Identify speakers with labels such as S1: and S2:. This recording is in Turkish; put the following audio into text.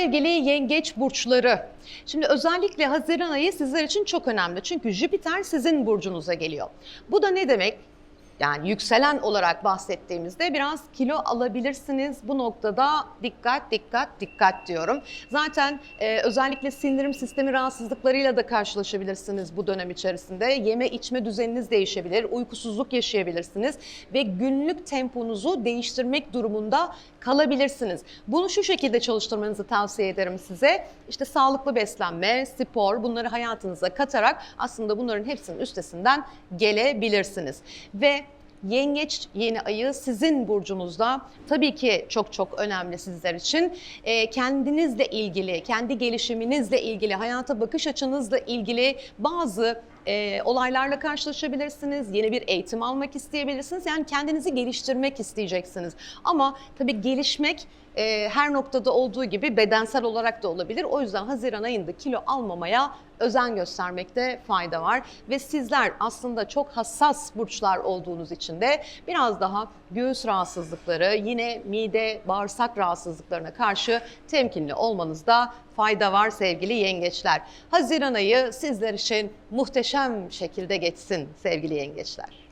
S1: sevgili yengeç burçları. Şimdi özellikle Haziran ayı sizler için çok önemli. Çünkü Jüpiter sizin burcunuza geliyor. Bu da ne demek? Yani yükselen olarak bahsettiğimizde biraz kilo alabilirsiniz. Bu noktada dikkat, dikkat, dikkat diyorum. Zaten e, özellikle sindirim sistemi rahatsızlıklarıyla da karşılaşabilirsiniz bu dönem içerisinde. Yeme içme düzeniniz değişebilir, uykusuzluk yaşayabilirsiniz ve günlük temponuzu değiştirmek durumunda kalabilirsiniz. Bunu şu şekilde çalıştırmanızı tavsiye ederim size. İşte sağlıklı beslenme, spor bunları hayatınıza katarak aslında bunların hepsinin üstesinden gelebilirsiniz. Ve Yengeç yeni ayı sizin burcunuzda tabii ki çok çok önemli sizler için. Ee, kendinizle ilgili, kendi gelişiminizle ilgili, hayata bakış açınızla ilgili bazı e, olaylarla karşılaşabilirsiniz. Yeni bir eğitim almak isteyebilirsiniz. Yani kendinizi geliştirmek isteyeceksiniz. Ama tabii gelişmek e, her noktada olduğu gibi bedensel olarak da olabilir. O yüzden Haziran ayında kilo almamaya özen göstermekte fayda var. Ve sizler aslında çok hassas burçlar olduğunuz için de biraz daha göğüs rahatsızlıkları, yine mide, bağırsak rahatsızlıklarına karşı temkinli olmanızda fayda var sevgili yengeçler. Haziran ayı sizler için muhteşem şekilde geçsin sevgili yengeçler.